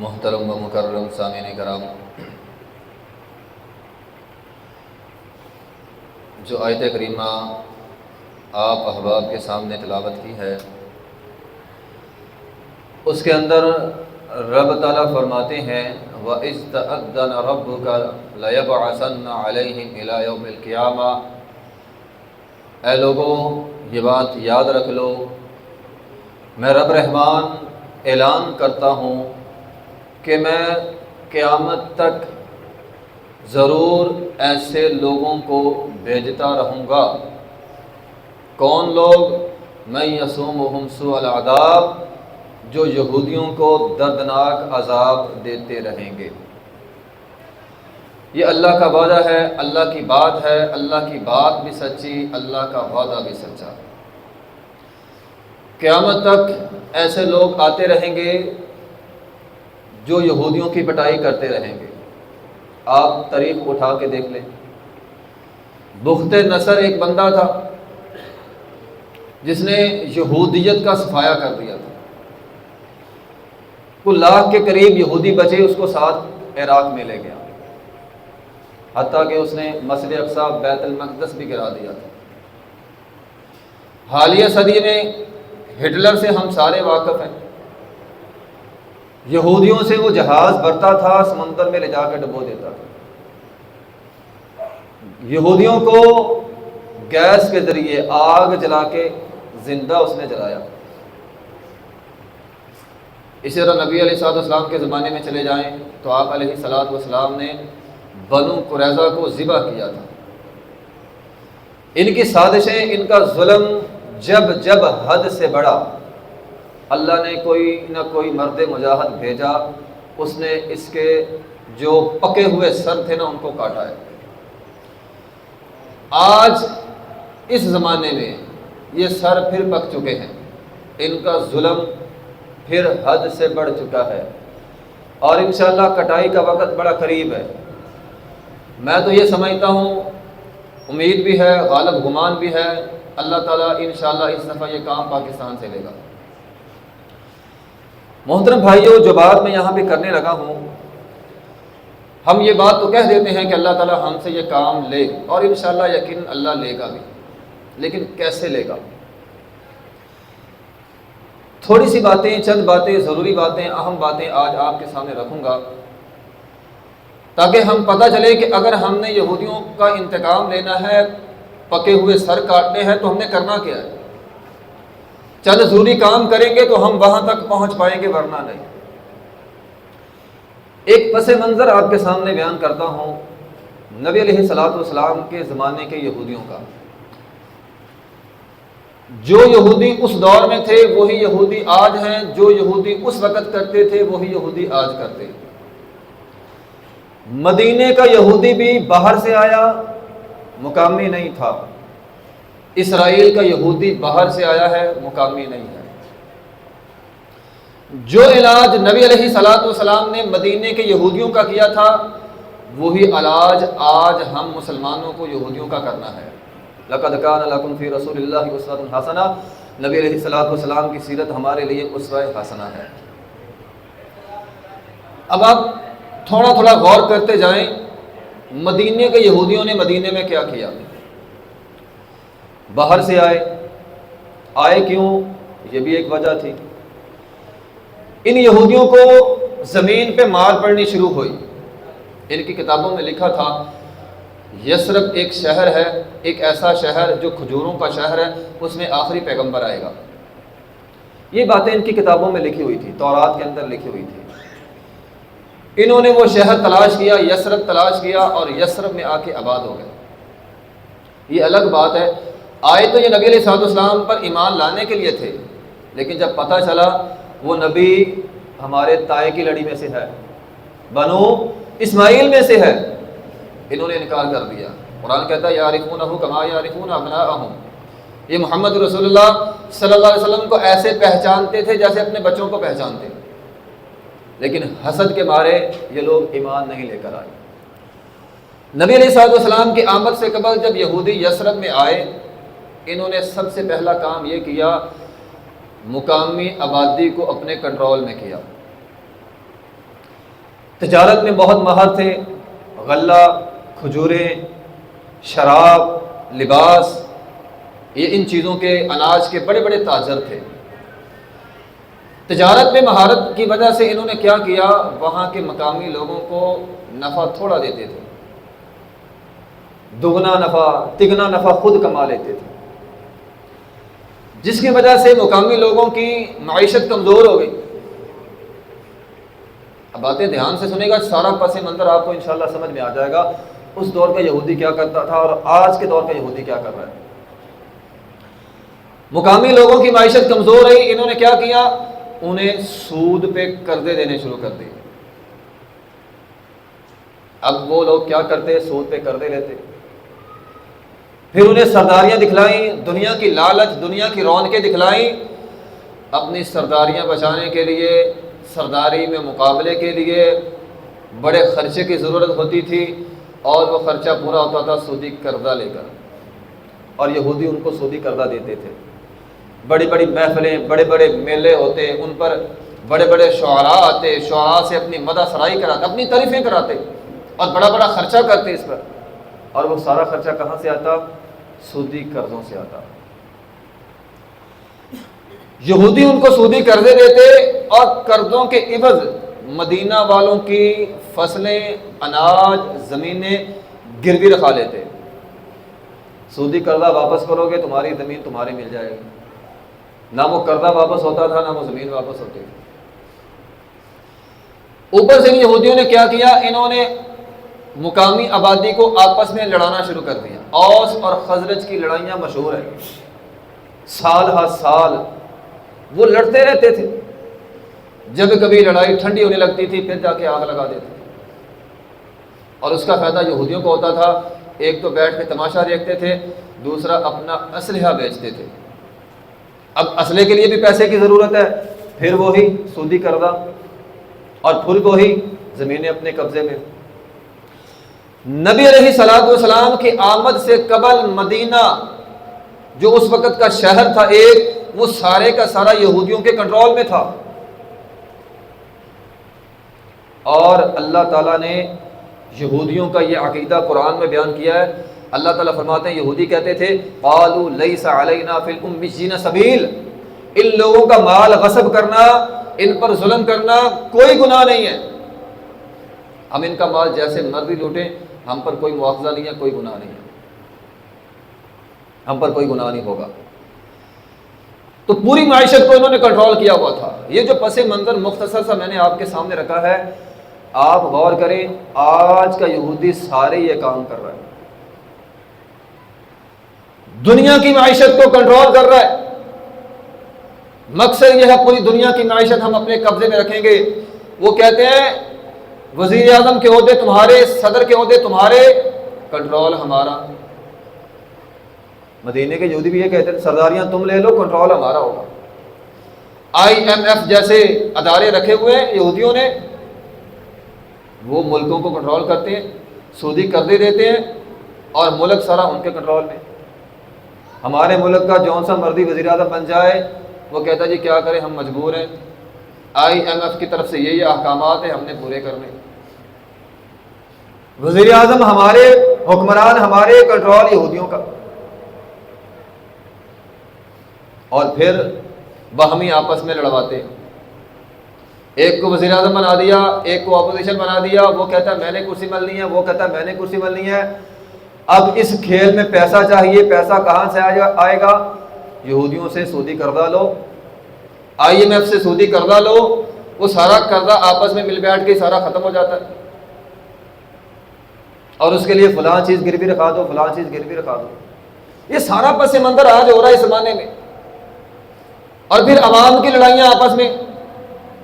محترم و مکرم سامعین کرام، جو آیت کریمہ آپ احباب کے سامنے تلاوت کی ہے، اس کے اندر رب تعالیٰ فرماتے ہیں و عزتن رب کا لیب آسن علیہم القیامہ اے لوگوں یہ بات یاد رکھ لو، میں رب رحمان اعلان کرتا ہوں کہ میں قیامت تک ضرور ایسے لوگوں کو بھیجتا رہوں گا۔ کون لوگ؟ میں یسوم و ہمسو العذاب، جو یہودیوں کو دردناک عذاب دیتے رہیں گے۔ یہ اللہ کا وعدہ ہے، اللہ کی بات ہے، اللہ کی بات بھی سچی، اللہ کا وعدہ بھی سچا۔ قیامت تک ایسے لوگ آتے رہیں گے جو یہودیوں کی پٹائی کرتے رہیں گے۔ آپ تاریخ اٹھا کے دیکھ لیں۔ بخت نصر ایک بندہ تھا، جس نے یہودیت کا صفایا کر دیا تھا۔ وہ لاکھ کے قریب یہودی بچے اس کو ساتھ عراق میں لے گیا۔ حتیٰ کہ اس نے مسجد اقسا بیت المقدس بھی گرا دیا تھا۔ حالیہ صدی میں ہٹلر سے ہم سارے واقف ہیں۔ یہودیوں سے وہ جہاز بھرتا تھا، سمندر میں لے جا کے ڈبو دیتا تھا۔ یہودیوں کو گیس کے ذریعے آگ جلا کے زندہ اس نے جلایا۔ اسی طرح نبی علیہ صاحب السلام کے زمانے میں چلے جائیں تو آپ علیہ صلاحت والسلام نے بنو قریضہ کو ذبح کیا تھا۔ ان کی سازشیں، ان کا ظلم جب جب حد سے بڑھا۔ اللہ نے کوئی نہ کوئی مرد مجاہد بھیجا، اس نے اس کے جو پکے ہوئے سر تھے نا، ان کو کاٹا ہے۔ آج اس زمانے میں یہ سر پھر پک چکے ہیں۔ ان کا ظلم پھر حد سے بڑھ چکا ہے۔ اور انشاءاللہ کٹائی کا وقت بڑا قریب ہے۔ میں تو یہ سمجھتا ہوں، امید بھی ہے، غالب گمان بھی ہے۔ اللہ تعالیٰ انشاءاللہ اس دفعہ یہ کام پاکستان سے لے گا۔ محترم بھائیوں جو بات میں یہاں پہ کرنے لگا ہوں، ہم یہ بات تو کہہ دیتے ہیں کہ اللہ تعالیٰ ہم سے یہ کام لے اور انشاءاللہ یقین اللہ لے گا بھی۔ لیکن کیسے لے گا؟ تھوڑی سی باتیں، چند باتیں، ضروری باتیں، اہم باتیں آج آپ کے سامنے رکھوں گا تاکہ ہم پتہ چلے کہ اگر ہم نے یہودیوں کا انتقام لینا ہے، پکے ہوئے سر کاٹنے ہیں، تو ہم نے کرنا کیا ہے؟ چند ضروری کام کریں گے تو ہم وہاں تک پہنچ پائیں گے، ورنہ نہیں۔ ایک پس منظر آپ کے سامنے بیان کرتا ہوں، نبی علیہ صلاحت والسلام کے زمانے کے یہودیوں کا۔ جو یہودی اس دور میں تھے، وہی یہودی آج ہیں۔ جو یہودی اس وقت کرتے تھے، وہی یہودی آج کرتے۔ مدینے کا یہودی بھی باہر سے آیا، مقامی نہیں تھا۔ اسرائیل کا یہودی باہر سے آیا ہے، مقامی نہیں ہے۔ جو علاج نبی علیہ صلاحت والسلام نے مدینے کے یہودیوں کا کیا تھا، وہی علاج آج ہم مسلمانوں کو یہودیوں کا کرنا ہے۔ لقد کان لکم فی رسول اللہ عصوۃ الحسنہ نبی علیہ الصلوۃ والسلام کی سیرت ہمارے لیے اسوہ حسنہ ہے۔ اب آپ تھوڑا تھوڑا غور کرتے جائیں، مدینے کے یہودیوں نے مدینے میں کیا کیا؟ باہر سے آئے۔ آئے کیوں؟ یہ بھی ایک وجہ تھی۔ ان یہودیوں کو زمین پہ مار پڑنی شروع ہوئی۔ ان کی کتابوں میں لکھا تھا یسرف ایک شہر ہے، ایک ایسا شہر جو کھجوروں کا شہر ہے، اس میں آخری پیغمبر آئے گا۔ یہ باتیں ان کی کتابوں میں لکھی ہوئی تھی، تورات کے اندر لکھی ہوئی تھی۔ انہوں نے وہ شہر تلاش کیا یسرف تلاش کیا اور یسرف میں آ کے آباد ہو گئے۔ یہ الگ بات ہے آئے تو یہ نبی علیہ صاحب اسلام پر ایمان لانے کے لیے تھے، لیکن جب پتہ چلا وہ نبی ہمارے تائے کی لڑی میں سے ہے، بنو اسماعیل میں سے ہے، انہوں نے انکار کر دیا۔ قرآن کہتا ہے یارفون کما یارفون ابنا یہ محمد رسول اللہ صلی اللہ علیہ وسلم کو ایسے پہچانتے تھے جیسے اپنے بچوں کو پہچانتے۔ لیکن حسد کے مارے یہ لوگ ایمان نہیں لے کر آئے۔ نبی علیہ صاحب السلام کی آمد سے قبل جب یہودی یسرت میں آئے انہوں نے سب سے پہلا کام یہ کیا، مقامی آبادی کو اپنے کنٹرول میں کیا۔ تجارت میں بہت ماہر تھے، غلہ، کھجوریں، شراب، لباس، یہ ان چیزوں کے اناج کے بڑے بڑے تاجر تھے۔ تجارت میں مہارت کی وجہ سے انہوں نے کیا کیا، وہاں کے مقامی لوگوں کو نفع تھوڑا دیتے تھے۔ دگنا نفع، تگنا نفع خود کما لیتے تھے۔ جس کی وجہ سے مقامی لوگوں کی معیشت کمزور ہو گئی۔ اب باتیں دھیان سے سنے گا، سارا پس منظر آپ کو انشاءاللہ سمجھ میں آ جائے گا۔ اس دور کا یہودی کیا کرتا تھا اور آج کے دور کا یہودی کیا کر رہا ہے۔ مقامی لوگوں کی معیشت کمزور رہی، انہوں نے کیا کیا؟ انہیں سود پہ قرضے دینے شروع کر دیے۔ اب وہ لوگ کیا کرتے؟ سود پہ قرضے لیتے۔ پھر انہیں سرداریاں دکھلائیں، دنیا کی لالچ، دنیا کی رونقیں دکھلائیں، اپنی سرداریاں بچانے کے لیے، سرداری میں مقابلے کے لیے بڑے خرچے کی ضرورت ہوتی تھی اور وہ خرچہ پورا ہوتا تھا سودی قرضہ لے کر۔ اور یہودی ان کو سودی قرضہ دیتے تھے۔ بڑی بڑی محفلیں، بڑے بڑے میلے ہوتے، ان پر بڑے بڑے شعراء آتے، شعراء سے اپنی مدہ سرائی کراتے، اپنی تعریفیں کراتے اور بڑا بڑا خرچہ کرتے اس پر۔ اور وہ سارا خرچہ کہاں سے آتا؟ سودی قرضوں سے آتا۔ یہودی ان کو سودی قرضے دیتے اور قرضوں کے عوض مدینہ والوں کی فصلیں، اناج، زمینیں گروی رکھا لیتے۔ سودی قرضہ واپس کرو گے، تمہاری زمین تمہاری مل جائے گی۔ نہ وہ قرضہ واپس ہوتا تھا، نہ وہ زمین واپس ہوتی۔ تھی اوپر سے یہودیوں نے کیا کیا؟ انہوں نے مقامی آبادی کو آپس میں لڑانا شروع کر دیا۔ اوس اور خزرج کی لڑائیاں مشہور ہیں۔ سال ہر سال وہ لڑتے رہتے تھے۔ جب کبھی لڑائی ٹھنڈی ہونے لگتی تھی، پھر جا کے آگ لگا دیتے تھے۔ اور اس کا فائدہ یہودیوں کو ہوتا تھا۔ ایک تو بیٹھ کے تماشا دیکھتے تھے، دوسرا اپنا اسلحہ بیچتے تھے۔ اب اسلحے کے لیے بھی پیسے کی ضرورت ہے۔ پھر وہی سودی کردہ اور پھر وہی زمینیں اپنے قبضے میں۔ نبی علیہ سلاد والسلام کی آمد سے قبل مدینہ، جو اس وقت کا شہر تھا، ایک وہ سارے کا سارا یہودیوں کے کنٹرول میں تھا۔ اور اللہ تعالیٰ نے یہودیوں کا یہ عقیدہ قرآن میں بیان کیا ہے۔ اللہ تعالیٰ فرماتے ہیں، یہودی کہتے تھے قالو لیس علینا فی الامیین سبیل۔ ان لوگوں کا مال غصب کرنا، ان پر ظلم کرنا کوئی گناہ نہیں ہے۔ ہم ان کا مال جیسے مرضی لوٹیں ہم پر کوئی مواخذہ نہیں ہے، کوئی گناہ نہیں ہے۔ ہم پر کوئی گناہ نہیں ہوگا۔ تو پوری معیشت کو انہوں نے کنٹرول کیا ہوا تھا۔ یہ جو پس منظر مختصر سا میں نے آپ کے سامنے رکھا ہے، آپ غور کریں، آج کا یہودی سارے یہ کام کر رہا ہے۔ دنیا کی معیشت کو کنٹرول کر رہا ہے۔ مقصد یہ ہے، پوری دنیا کی معیشت ہم اپنے قبضے میں رکھیں گے۔ وہ کہتے ہیں وزیر اعظم کے عہدے تمہارے، صدر کے عہدے تمہارے کنٹرول ہمارا۔ مدینے کے یہودی بھی یہ کہتے ہیں، سرداریاں تم لے لو کنٹرول ہمارا ہوگا۔ آئی ایم ایف جیسے ادارے رکھے ہوئے ہیں، یہودیوں نے، وہ ملکوں کو کنٹرول کرتے ہیں، سودی قرضے دیتے ہیں، اور ملک سارا ان کے کنٹرول میں۔ ہمارے ملک کا جون سا مرضی وزیر اعظم بن جائے، وہ کہتا جی کیا کریں، ہم مجبور ہیں۔ آئی ایم ایف کی طرف سے یہی احکامات ہیں، ہم نے پورے کرنے۔ وزیر اعظم ہمارے، حکمران ہمارے کنٹرول یہودیوں کا۔ اور پھر باہمی آپس میں لڑواتے۔ ایک کو وزیر اعظم بنا دیا، ایک کو اپوزیشن بنا دیا، وہ کہتا ہے میں نے کرسی ملنی ہے، وہ کہتا ہے میں نے کرسی ملنی ہے۔ اب اس کھیل میں پیسہ چاہیے، پیسہ کہاں سے آئے گا؟ یہودیوں سے سودی قرضہ لو۔ آئی ایم ایف سے سودی قرضہ لو۔ وہ سارا قرضہ آپس میں مل بیٹھ کے سارا ختم ہو جاتا ہے۔ اور اس کے لیے فلاں چیز گروی رکھا دو، فلاں چیز گروی رکھا دو۔ یہ سارا پس منظر آج ہو رہا ہے اس زمانے میں۔ اور پھر عوام کی لڑائیاں آپس میں۔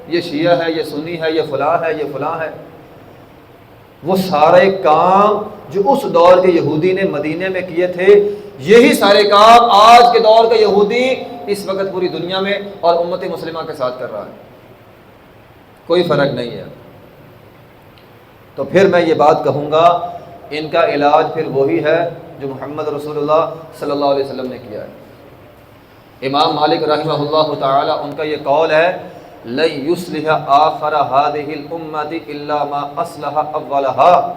یہ شیعہ ہے، یہ سنی ہے، یہ فلاں ہے، یہ فلاں ہے۔ وہ سارے کام جو اس دور کے یہودی نے مدینے میں کیے تھے، یہی سارے کام آج کے دور کا یہودی اس وقت پوری دنیا میں اور امت مسلمہ کے ساتھ کر رہا ہے۔ کوئی فرق نہیں ہے۔ تو پھر میں یہ بات کہوں گا ان کا علاج پھر وہی ہے جو محمد رسول اللہ صلی اللہ علیہ وسلم نے کیا ہے۔ امام مالک رحمہ اللہ تعالی ان کا یہ قول ہے، لن آخر هذه الامت الا ما اصلح اولها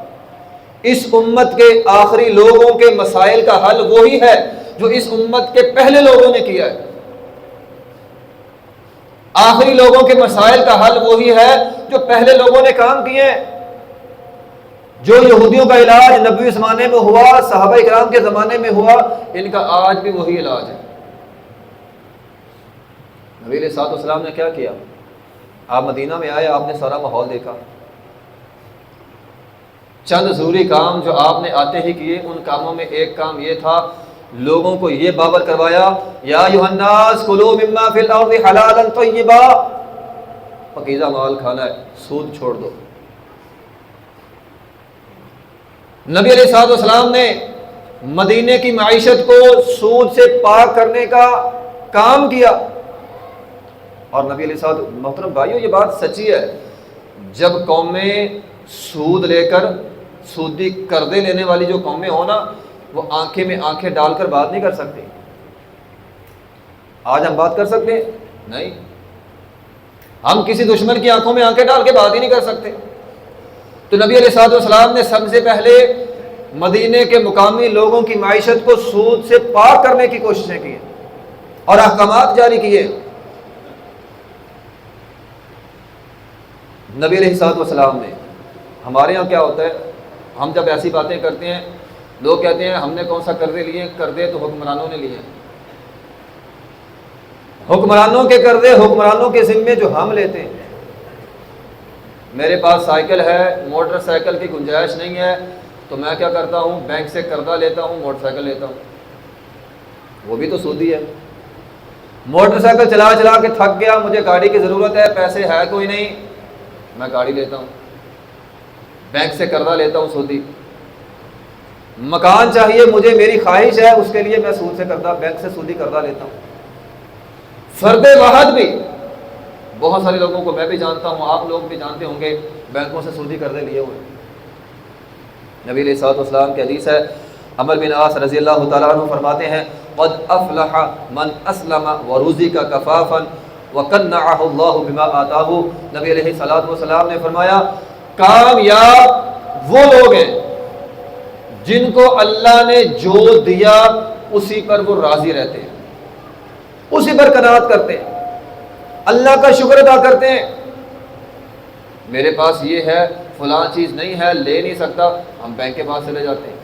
اس امت کے آخری لوگوں کے مسائل کا حل وہی ہے جو اس امت کے پہلے لوگوں نے کیا ہے۔ آخری لوگوں کے مسائل کا حل وہی ہے جو پہلے لوگوں نے کام کیے۔ ہیں جو یہودیوں کا علاج نبوی زمانے میں ہوا، صحابہ اکرام کے زمانے میں ہوا، ان کا آج بھی وہی علاج ہے۔ نبی علیہ سات اسلام نے کیا کیا؟ آپ مدینہ میں آئے، آپ نے سارا ماحول دیکھا۔ چند ضروری کام جو آپ نے آتے ہی کیے، ان کاموں میں ایک کام یہ تھا، لوگوں کو یہ بابر کروایا، یا یوحناس کلو مما فی الارض حلالا طیبا۔ پکیزہ مال کھانا ہے، سود چھوڑ دو۔ نبی علیہ صاحب السلام نے مدینے کی معیشت کو سود سے پاک کرنے کا کام کیا۔ اور نبی علیہ صاحب محترم بھائیو، یہ بات سچی ہے۔ جب قومیں سود لے کر سودی کردے لینے والی جو قومیں ہوں نا، وہ آنکھیں میں آنکھیں ڈال کر بات نہیں کر سکتی آج ہم بات کر سکتے ہیں؟ نہیں۔ ہم کسی دشمن کی آنکھوں میں آنکھیں ڈال کے بات ہی نہیں کر سکتے۔ تو نبی علیہ صاحب والسلام نے سب سے پہلے مدینے کے مقامی لوگوں کی معیشت کو سود سے پاک کرنے کی کوششیں کی اور احکامات جاری کیے نبی علیہ صاحب والسلام نے، ہمارے یہاں کیا ہوتا ہے، ہم جب ایسی باتیں کرتے ہیں، لوگ کہتے ہیں، ہم نے کون سا قرضے لیے قرضے تو حکمرانوں نے لیے۔ حکمرانوں کے قرضے حکمرانوں کے ذمے جو ہم لیتے ہیں میرے پاس سائیکل ہے، موٹر سائیکل کی گنجائش نہیں ہے، تو میں کیا کرتا ہوں؟ بینک سے قرضہ لیتا ہوں، موٹر سائیکل لیتا ہوں۔ وہ بھی تو سودی ہے۔ موٹر سائیکل چلا چلا کے تھک گیا، مجھے گاڑی کی ضرورت ہے، پیسے ہے کوئی نہیں، میں گاڑی لیتا ہوں۔ بینک سے قرضہ لیتا ہوں سودی۔ مکان چاہیے، مجھے میری خواہش ہے، اس کے لیے میں سود سے قرضہ، بینک سے سودی قرضہ لیتا ہوں۔ فرد واحد بھی بہت سارے لوگوں کو میں بھی جانتا ہوں، آپ لوگ بھی جانتے ہوں گے، بینکوں سے سودی قرضے لیے ہوئے۔ نبی علیہ صاحب اسلام کے حدیث ہے، عمر بن عاص رضی اللہ تعالیٰ عنہ فرماتے ہیں، قد افلح من اسلم وروزی کا کفافا وقنعہ اللہ بما آتاہو نبی علیہ السلام نے فرمایا، کامیاب وہ لوگ ہیں جن کو اللہ نے جو دیا، اسی پر وہ راضی رہتے ہیں، اسی پر کنات کرتے ہیں۔ اللہ کا شکر ادا کرتے ہیں۔ میرے پاس یہ ہے، فلاں چیز نہیں ہے، لے نہیں سکتا، ہم بینک کے پاس چلے جاتے ہیں۔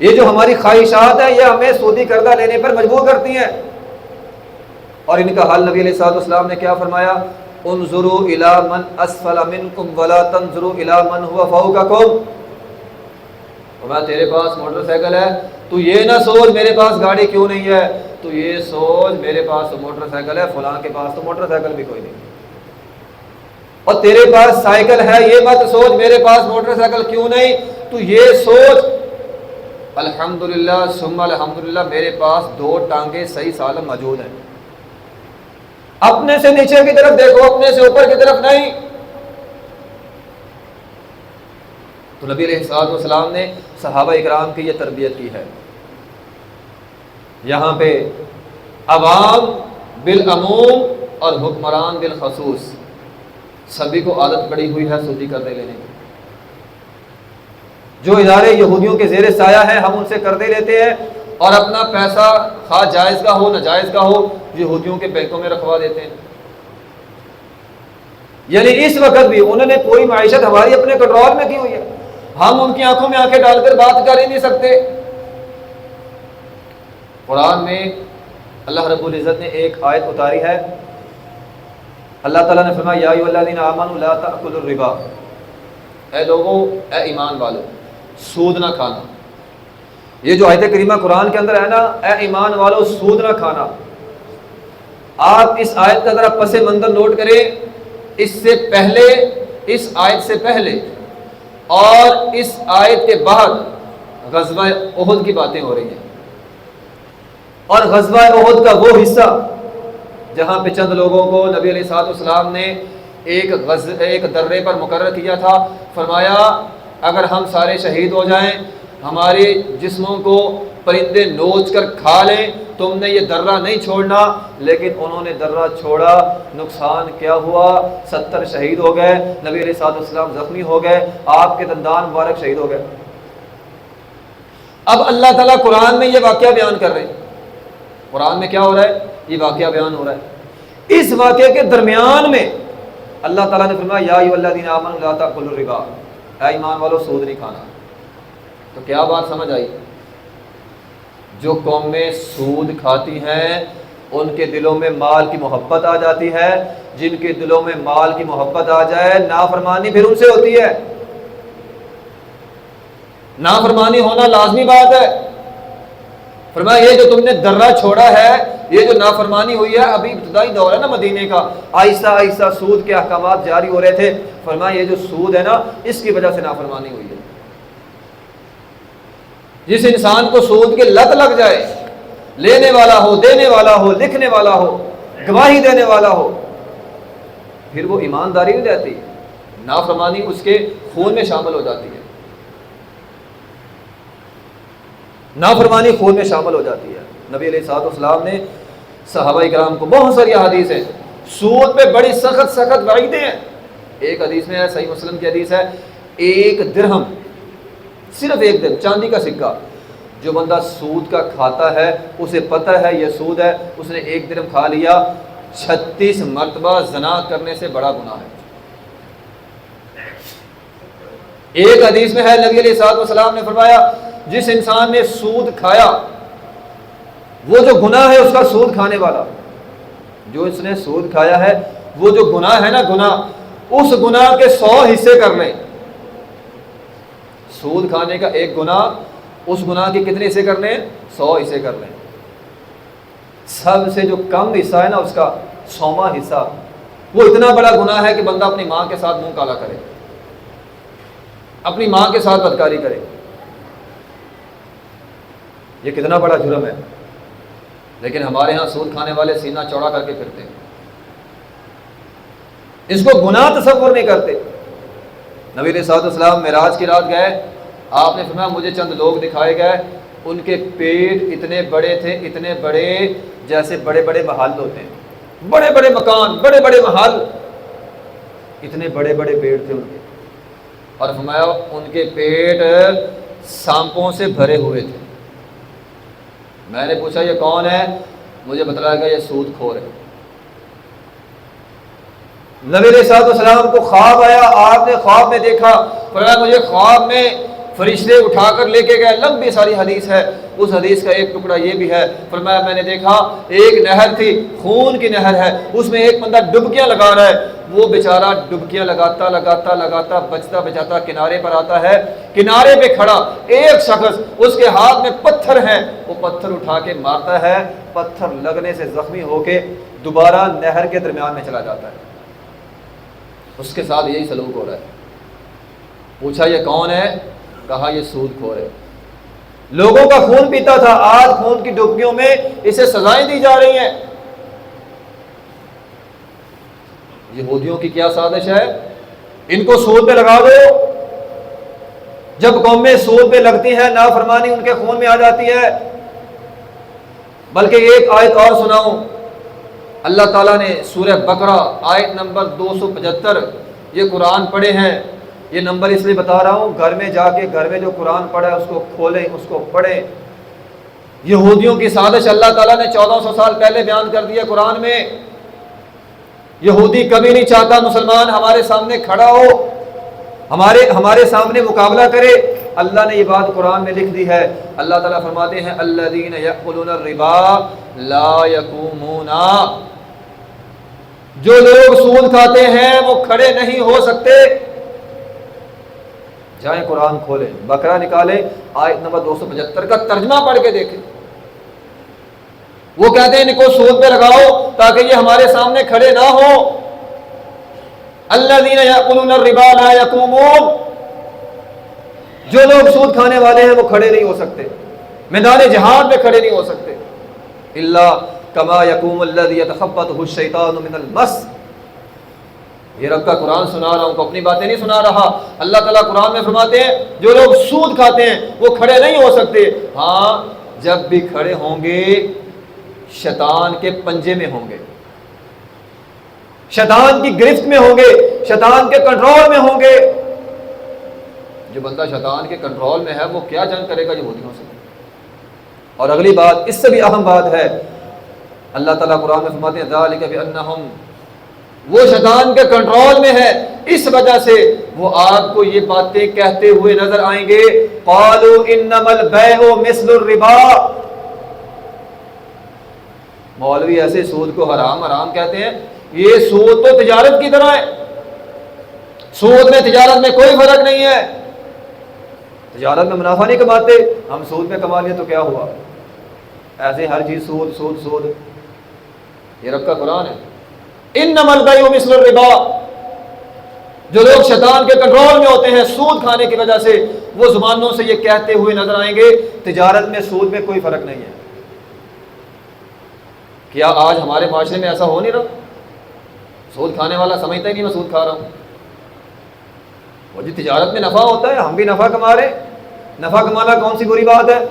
یہ جو ہماری خواہشات ہیں، یہ ہمیں سودی کردہ لینے پر مجبور کرتی ہیں۔ اور ان کا حل نبی علیہ صاحب اسلام نے کیا فرمایا؟ انظروا الى من اسفل منکم ولا تنظروا الى من هو فوقکم میں تیرے پاس موٹر سائیکل ہے، تو یہ نہ سوچ میرے پاس گاڑی کیوں نہیں ہے؟ تو یہ سوچ میرے پاس تو موٹر سائیکل ہے، فلاں کے پاس تو موٹر سائیکل بھی کوئی نہیں۔ اور تیرے پاس سائیکل ہے، یہ مت سوچ میرے پاس موٹر سائیکل کیوں نہیں؟ تو یہ سوچ۔ الحمدللہ، ثم الحمدللہ، میرے پاس دو ٹانگیں صحیح سالم موجود ہیں۔ اپنے سے نیچے کی طرف دیکھو، اپنے سے اوپر کی طرف نہیں۔ تو نبی علیہ السلام نے صحابہ اکرام کی یہ تربیت کی ہے۔ یہاں پہ عوام بالعموم اور حکمران بالخصوص سبھی کو عادت پڑی ہوئی ہے سودی کردے لینے کی۔ جو ادارے یہودیوں کے زیر سایہ ہیں، ہم ان سے کردے لیتے ہیں اور اپنا پیسہ خواہ جائز کا ہو، ناجائز کا ہو، یہودیوں کے بینکوں میں رکھوا دیتے ہیں۔ یعنی اس وقت بھی انہوں نے کوئی معیشت ہماری اپنے کنٹرول میں کی ہوئی ہے۔ ہم ان کی آنکھوں میں آنکھیں ڈال کر بات کر ہی نہیں سکتے۔ قرآن میں اللہ رب العزت نے ایک آیت اتاری ہے۔ اللہ تعالیٰ نے فرمایا، یا الذین آمنوا لا تأکلوا الربا اے لوگوں، اے ایمان والو، سود نہ کھانا۔ یہ جو آیت کریمہ قرآن کے اندر ہے نا، اے ایمان والو، سود نہ کھانا۔ آپ اس آیت کا ذرا پس منظر نوٹ کریں، اس سے پہلے، اس آیت سے پہلے اور اس آیت کے بعد غزوہ عہد کی باتیں ہو رہی ہیں۔ اور غزوہ عہد کا وہ حصہ جہاں پہ چند لوگوں کو نبی علیہ صاحب السلام نے ایک غز، ایک درے پر مقرر کیا تھا، فرمایا، اگر ہم سارے شہید ہو جائیں، ہمارے جسموں کو پرندے نوچ کر کھا لیں، تم نے یہ درہ نہیں چھوڑنا، لیکن انہوں نے درہ چھوڑا، نقصان کیا ہوا؟ ستر شہید ہو گئے، نبی علیہ صاحب السلام زخمی ہو گئے، آپ کے دندان مبارک شہید ہو گئے۔ اب اللہ تعالیٰ قرآن میں یہ واقعہ بیان کر رہے ہیں۔ قرآن میں کیا ہو رہا ہے؟ یہ واقعہ بیان ہو رہا ہے۔ اس واقعے کے درمیان میں اللہ تعالیٰ نے فرمایا، یا اللہ دین امن اللہ تعالیٰ الربا۔ اے ایمان والو، سود نہیں کھانا۔ تو کیا بات سمجھ آئی؟ جو قومیں سود کھاتی ہیں، ان کے دلوں میں مال کی محبت آ جاتی ہے۔ جن کے دلوں میں مال کی محبت آ جائے، نافرمانی پھر ان سے ہوتی ہے۔ نافرمانی ہونا لازمی بات ہے۔ فرمایا، یہ جو تم نے درہ چھوڑا ہے، یہ جو نافرمانی ہوئی ہے، ابھی ابتدائی دور ہے نا مدینے کا۔ آہستہ آہستہ سود کے احکامات جاری ہو رہے تھے۔ فرمایا، یہ جو سود ہے نا، اس کی وجہ سے نافرمانی ہوئی ہے۔ جس انسان کو سود کے لت لگ جائے، لینے والا ہو، دینے والا ہو، لکھنے والا ہو، گواہی دینے والا ہو، پھر وہ ایمانداری نہیں رہتی نافرمانی اس کے خون میں شامل ہو جاتی ہے۔ نافرمانی خون میں شامل ہو جاتی ہے۔ نبی علیہ صاحب اسلام نے صحابہ کرام کو بہت ساری حدیث ہیں سود پہ بڑی سخت سخت وعیدیں ہیں۔ ایک حدیث میں ہے، صحیح مسلم کی حدیث ہے، ایک درہم، صرف ایک دن، چاندی کا سکہ۔ جو بندہ سود کا کھاتا ہے، اسے پتہ ہے، یہ سود ہے، اس نے ایک درم کھا لیا۔ چھتیس مرتبہ زنا کرنے سے بڑا گناہ ہے۔ ایک حدیث میں ہے، نبی علیہ صاحب وسلام نے فرمایا جس انسان نے سود کھایا، وہ جو گناہ ہے اس کا سود کھانے والا۔ جو اس نے سود کھایا ہے، وہ جو گناہ ہے نا گناہ، اس گناہ کے سو حصے کر لیں سود کھانے کا ایک گناہ، اس گناہ کے کتنے حصے کر لیں سو حصے کر لیں سب سے جو کم حصہ ہے نا، اس کا سوما حصہ۔ وہ اتنا بڑا گناہ ہے کہ بندہ اپنی ماں کے ساتھ منہ کالا کرے۔ اپنی ماں کے ساتھ بدکاری کرے۔ یہ کتنا بڑا جرم ہے۔ لیکن ہمارے ہاں سود کھانے والے سینہ چوڑا کر کے پھرتے ہیں۔ اس کو گناہ تصور نہیں کرتے۔ نبی علیہ صاحب السلام معراج کی رات گئے۔ آپ نے فرمایا، مجھے چند لوگ دکھائے گئے۔ ان کے پیٹ اتنے بڑے تھے، اتنے بڑے جیسے بڑے بڑے محل ہوتے ہیں۔ بڑے بڑے مکان، بڑے بڑے محل۔ اتنے بڑے بڑے پیٹ تھے ان کے۔ اور فرمایا، ان کے پیٹ سانپوں سے بھرے ہوئے تھے۔ میں نے پوچھا، یہ کون ہے؟ مجھے بتلایا گیا یہ سود کھور ہے۔ نبی علیہ صاحب السلام کو خواب آیا، آپ نے خواب میں دیکھا۔ فرمایا مجھے خواب میں فرشتے اٹھا کر لے کے گئے۔ لمبی ساری حدیث ہے۔ اس حدیث کا ایک ٹکڑا یہ بھی ہے۔ فرمایا میں نے دیکھا، ایک نہر تھی، خون کی نہر ہے۔ اس میں ایک بندہ ڈبکیاں لگا رہا ہے۔ وہ بیچارہ ڈبکیاں لگاتا لگاتا لگاتا بچتا بچاتا کنارے پر آتا ہے، کنارے پہ کھڑا ایک شخص، اس کے ہاتھ میں پتھر ہے وہ پتھر اٹھا کے مارتا ہے، پتھر لگنے سے زخمی ہو کے دوبارہ نہر کے درمیان میں چلا جاتا ہے۔ اس کے ساتھ یہی سلوک ہو رہا ہے۔ پوچھا، یہ کون ہے؟ کہا، یہ سود کھور ہے۔ لوگوں کا خون پیتا تھا، آج خون کی ڈبکیوں میں اسے سزائیں دی جا رہی ہیں۔ یہودیوں کی کیا سازش ہے؟ ان کو سود پہ لگا دو۔ جب قومیں سود پہ لگتی ہیں، نافرمانی ان کے خون میں آ جاتی ہے۔ بلکہ ایک آیت اور سناؤں۔ اللہ تعالیٰ نے سورہ بکرا آیت نمبر دو سو پچہتر، یہ قرآن پڑھے ہیں۔ یہ نمبر اس لیے بتا رہا ہوں، گھر میں جا کے گھر میں جو قرآن پڑھا ہے، اس کو کھولیں، اس کو پڑھیں۔ یہودیوں کی سازش اللہ تعالیٰ نے چودہ سو سال پہلے بیان کر دیا قرآن میں۔ یہودی کبھی نہیں چاہتا مسلمان ہمارے سامنے کھڑا ہو، ہمارے ہمارے سامنے مقابلہ کرے۔ اللہ نے یہ بات قرآن میں لکھ دی ہے۔ اللہ تعالیٰ فرماتے ہیں اللہ دین الربا لا یقومون جو لوگ سود کھاتے ہیں، وہ کھڑے نہیں ہو سکتے۔ جائیں قرآن کھولیں، بکرا نکالیں۔ آیت نمبر دو سو پچہتر کا ترجمہ پڑھ کے دیکھیں۔ وہ کہتے ہیں ان کو سود پہ لگاؤ تاکہ یہ ہمارے سامنے کھڑے نہ ہو۔ اللہ دین الربا لا یقومون۔ جو لوگ سود کھانے والے ہیں وہ کھڑے نہیں ہو سکتے۔ میدان جہاد میں کھڑے نہیں ہو سکتے۔ اللہ کما یقوم اللہ یتخبط الشیطان من المس۔ یہ رب کا قرآن سنا رہا ہوں کو اپنی باتیں نہیں سنا رہا۔ اللہ تعالیٰ قرآن میں فرماتے ہیں، جو لوگ سود کھاتے ہیں وہ کھڑے نہیں ہو سکتے۔ ہاں جب بھی کھڑے ہوں گے شیطان کے پنجے میں ہوں گے۔ شیطان کی گرفت میں ہوں گے، شیطان کے کنٹرول میں ہوں گے۔ جو بندہ شیطان کے کنٹرول میں ہے، وہ کیا جنگ کرے گا یہودیوں سے؟ اور اگلی بات، اس سے بھی اہم بات ہے، اللہ تعالیٰ قرآن میں فرماتے ہیں وہ شیطان کے کنٹرول میں ہے۔ اس وجہ سے وہ آپ کو یہ باتیں کہتے ہوئے نظر آئیں گے، قالوا انما البيع مثل الربا۔ مولوی ایسے سود کو حرام حرام کہتے ہیں۔ یہ سود تو تجارت کی طرح ہے۔ سود میں تجارت میں کوئی فرق نہیں ہے۔ تجارت میں منافع نہیں کماتے۔ ہم سود میں کما لیے تو کیا ہوا؟ ایسے ہر چیز سود سود سود۔ یہ رب کا قرآن ہے۔ ان نمل مثل الربا۔ جو لوگ شیطان کے کنٹرول میں ہوتے ہیں سود کھانے کی وجہ سے، وہ زبانوں سے یہ کہتے ہوئے نظر آئیں گے، تجارت میں سود میں کوئی فرق نہیں ہے۔ کیا آج ہمارے معاشرے میں ایسا ہو نہیں رہا؟ سود کھانے والا سمجھتا ہی نہیں میں سود کھا رہا ہوں۔ وہ جی تجارت میں نفع ہوتا ہے، ہم بھی نفع کما رہے نفع کمانا کون سی بری بات ہے؟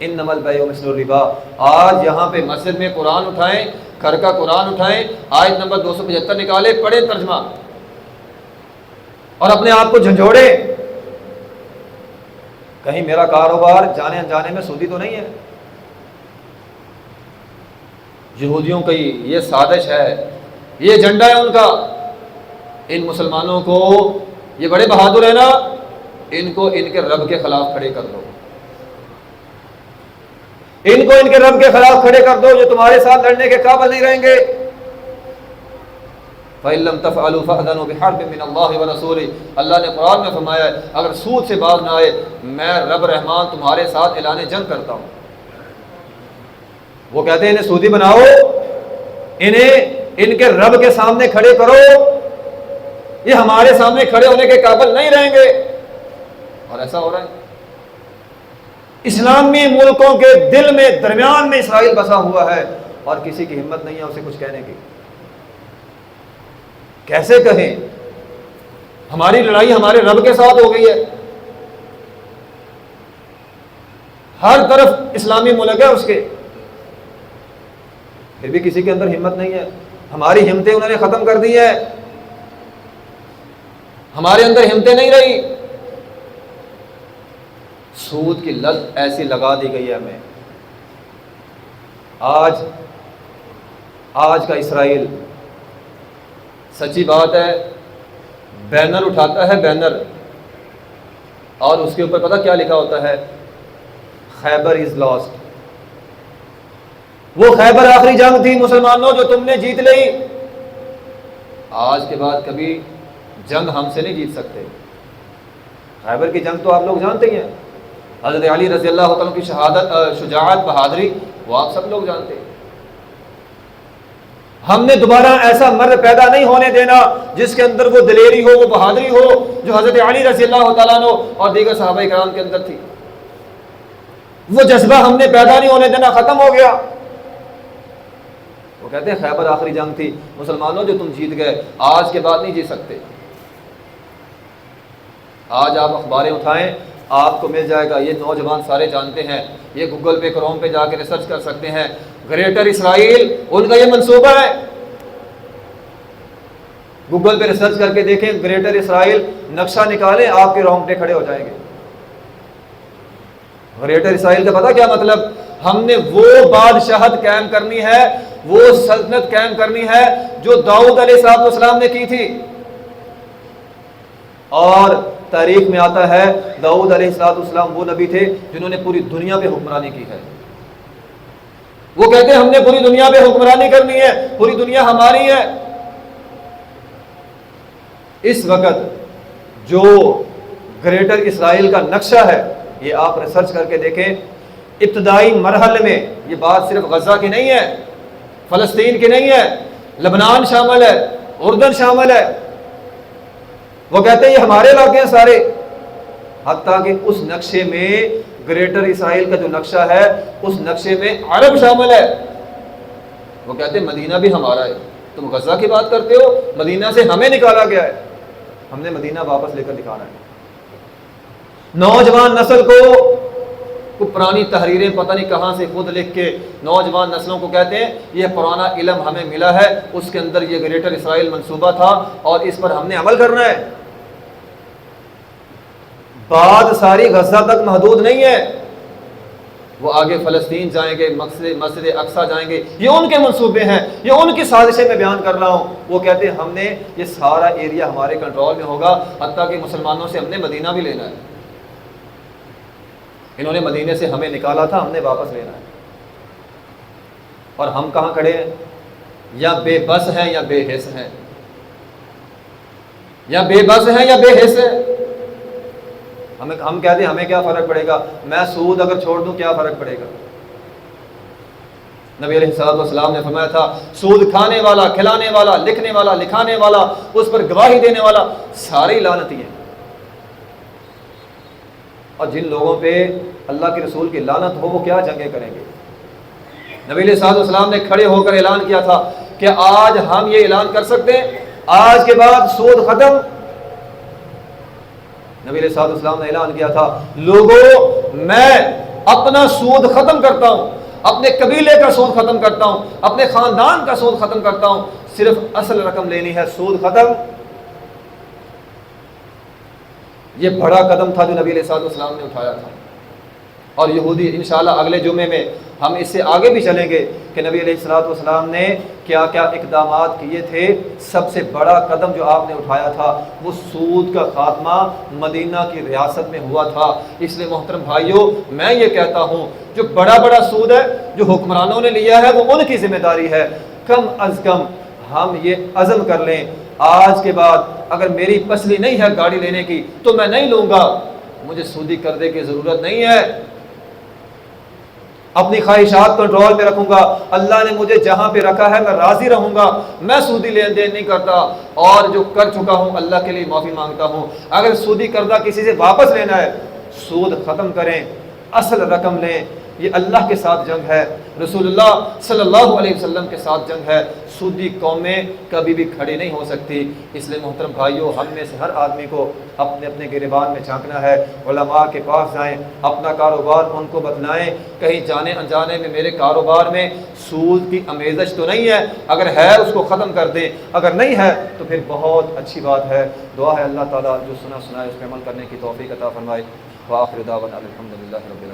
ان نمل بے مثل الربا۔ آج یہاں پہ مسجد میں قرآن اٹھائیں، گھر کا قرآن اٹھائیں، آیت نمبر دو سو پچہتر نکالے پڑھے ترجمہ۔ اور اپنے آپ کو جھنجھوڑے کہیں میرا کاروبار جانے انجانے میں سودی تو نہیں ہے۔ یہودیوں کی یہ سازش ہے، یہ ایجنڈا ہے ان کا۔ ان مسلمانوں کو یہ بڑے بہادر ہیں نا، ان کو ان کے رب کے خلاف کھڑے کر دو۔ ان کو ان کے رب کے خلاف کھڑے کر دو جو تمہارے ساتھ لڑنے کے قابل نہیں رہیں گے۔ فَإِلَّمْ تَفْعَلُوا فَأْذَنُوا بِحَرْبٍ مِّنَ اللَّهِ وَرَسُولِهِ۔ اللہ نے قرآن میں فرمایا ہے، اگر سود سے باز نہ آئے، میں رب رحمان تمہارے ساتھ اعلان جنگ کرتا ہوں۔ وہ کہتے ہیں انہیں سودی بناؤ، انہیں ان کے رب کے سامنے کھڑے کرو۔ یہ ہمارے سامنے کھڑے ہونے کے قابل نہیں رہیں گے۔ اور ایسا ہو رہا ہے۔ اسلامی ملکوں کے دل میں، درمیان میں اسرائیل بسا ہوا ہے اور کسی کی ہمت نہیں ہے اسے کچھ کہنے کی۔ کیسے کہیں؟ ہماری لڑائی ہمارے رب کے ساتھ ہو گئی ہے۔ ہر طرف اسلامی ملک ہے اس کے۔ پھر بھی کسی کے اندر ہمت نہیں ہے۔ ہماری ہمتیں انہوں نے ختم کر دی ہے۔ ہمارے اندر ہمتیں نہیں رہی۔ سود کی لت ایسی لگا دی گئی ہے ہمیں۔ آج آج کا اسرائیل، سچی بات ہے، بینر اٹھاتا ہے بینر۔ اور اس کے اوپر پتہ کیا لکھا ہوتا ہے؟ Khyber is last. وہ خیبر آخری جنگ تھی مسلمانوں جو تم نے جیت لی آج کے بعد کبھی جنگ ہم سے نہیں جیت سکتے۔ خیبر کی جنگ تو آپ لوگ جانتے ہی ہیں۔ حضرت علی رضی اللہ عنہ کی شہادت شجاعت، بہادری، وہ آپ سب لوگ جانتے ہیں۔ ہم نے دوبارہ ایسا مرد پیدا نہیں ہونے دینا جس کے اندر وہ دلیری ہو، وہ بہادری ہو، جو حضرت علی رضی اللہ تعالیٰ عنہ اور دیگر صحابہ کرام کے اندر تھی۔ وہ جذبہ ہم نے پیدا نہیں ہونے دینا، ختم ہو گیا۔ وہ کہتے ہیں خیبر آخری جنگ تھی، مسلمانوں جو تم جیت گئے، آج کے بعد نہیں جیت سکتے۔ آج آپ اخباریں اٹھائیں، آپ کو مل جائے گا۔ یہ نوجوان سارے جانتے ہیں، یہ گوگل پہ کروم پہ جا کے ریسرچ کر سکتے ہیں۔ گریٹر اسرائیل، ان کا یہ منصوبہ ہے۔ گوگل پہ ریسرچ کر کے دیکھیں، گریٹر اسرائیل، نقشہ نکالیں، آپ کے رونگٹے کھڑے ہو جائیں گے۔ گریٹر اسرائیل کا پتا کیا مطلب؟ ہم نے وہ بادشاہت قائم کرنی ہے، وہ سلطنت قائم کرنی ہے جو داؤد علیہ السلام نے کی تھی۔ اور تاریخ میں آتا ہے، داؤد علیہ السلام اسلام وہ نبی تھے جنہوں نے پوری دنیا پہ حکمرانی کی ہے۔ وہ کہتے ہیں، ہم نے پوری دنیا پہ حکمرانی کرنی ہے، پوری دنیا ہماری ہے۔ اس وقت جو گریٹر اسرائیل کا نقشہ ہے، یہ آپ ریسرچ کر کے دیکھیں۔ ابتدائی مرحلے میں، یہ بات صرف غزہ کی نہیں ہے، فلسطین کی نہیں ہے، لبنان شامل ہے، اردن شامل ہے۔ وہ کہتے ہیں یہ ہمارے علاقے ہیں سارے۔ حتیٰ کہ اس نقشے میں گریٹر اسرائیل کا جو نقشہ ہے، اس نقشے میں عرب شامل ہے۔ وہ کہتے ہیں مدینہ بھی ہمارا ہے۔ تم غزہ کی بات کرتے ہو، مدینہ سے ہمیں نکالا گیا ہے۔ ہم نے مدینہ واپس لے کر دکھانا ہے۔ نوجوان نسل کو کوئی پرانی تحریریں پتہ نہیں کہاں سے خود لکھ کے نوجوان نسلوں کو کہتے ہیں، یہ پرانا علم ہمیں ملا ہے، اس کے اندر یہ گریٹر اسرائیل منصوبہ تھا اور اس پر ہم نے عمل کرنا ہے۔ بات ساری غزہ تک محدود نہیں ہے۔ وہ آگے فلسطین جائیں گے، مسجد مسجد اقسا جائیں گے۔ یہ ان کے منصوبے ہیں، یہ ان کی سازشیں میں بیان کر رہا ہوں۔ وہ کہتے ہیں، ہم نے یہ سارا ایریا ہمارے کنٹرول میں ہوگا، حتیٰ کہ مسلمانوں سے ہم نے مدینہ بھی لینا ہے۔ انہوں نے مدینے سے ہمیں نکالا تھا، ہم نے واپس لینا ہے۔ اور ہم کہاں کھڑے ہیں؟ یا بے بس ہیں یا بے حص ہیں۔ یا بے بس ہیں یا بے حص ہیں۔ ہمیں ہم کہتے ہیں ہمیں کیا فرق پڑے گا؟ میں سود اگر چھوڑ دوں، کیا فرق پڑے گا؟ نبی علیہ السلام والسلام نے فرمایا تھا، سود کھانے والا، کھلانے والا، لکھنے والا، لکھانے والا، اس پر گواہی دینے والا، ساری لانتی ہیں۔ اور جن لوگوں پہ اللہ کے رسول کی لانت ہو، وہ کیا جنگیں کریں گے؟ نبی علیہ صاحب السلام نے کھڑے ہو کر اعلان کیا تھا کہ آج ہم یہ اعلان کر سکتے ہیں۔ آج کے بعد سود ختم۔ نبی علیہ صاحب السلام نے اعلان کیا تھا لوگوں میں اپنا سود ختم کرتا ہوں، اپنے قبیلے کا سود ختم کرتا ہوں، اپنے خاندان کا سود ختم کرتا ہوں۔ صرف اصل رقم لینی ہے، سود ختم۔ یہ بڑا قدم تھا جو نبی علیہ صاحب السلام نے اٹھایا تھا۔ اور یہودی انشاءاللہ اگلے جمعے میں ہم اس سے آگے بھی چلیں گے کہ نبی علیہ السلاۃ والسلام نے کیا کیا اقدامات کیے تھے۔ سب سے بڑا قدم جو آپ نے اٹھایا تھا وہ سود کا خاتمہ مدینہ کی ریاست میں ہوا تھا۔ اس لیے محترم بھائیوں میں یہ کہتا ہوں، جو بڑا بڑا سود ہے، جو حکمرانوں نے لیا ہے، وہ ان کی ذمہ داری ہے۔ کم از کم ہم یہ عزم کر لیں آج کے بعد اگر میری پسلی نہیں ہے گاڑی لینے کی، تو میں نہیں لوں گا۔ مجھے سودی کردے کی ضرورت نہیں ہے۔ اپنی خواہشات کنٹرول میں رکھوں گا۔ اللہ نے مجھے جہاں پہ رکھا ہے میں راضی رہوں گا۔ میں سودی لین دین نہیں کرتا۔ اور جو کر چکا ہوں، اللہ کے لیے معافی مانگتا ہوں۔ اگر سودی کردہ کسی سے واپس لینا ہے، سود ختم کریں، اصل رقم لیں۔ یہ اللہ کے ساتھ جنگ ہے، رسول اللہ صلی اللہ علیہ وسلم کے ساتھ جنگ ہے۔ سودی قومیں کبھی بھی کھڑی نہیں ہو سکتی۔ اس لیے محترم بھائیوں ہم میں سے ہر آدمی کو اپنے اپنے گریبان میں جھانکنا ہے۔ علماء کے پاس جائیں، اپنا کاروبار ان کو بتلائیں۔ کہیں جانے انجانے میں میرے کاروبار میں سود کی امیزش تو نہیں ہے۔ اگر ہے اس کو ختم کر دیں۔ اگر نہیں ہے تو پھر بہت اچھی بات ہے۔ دعا ہے اللہ تعالیٰ جو سنا سنا ہے اس پہ عمل کرنے کی توفیق عطا فرمائے۔ وآخر دعوانا الحمد للہ رب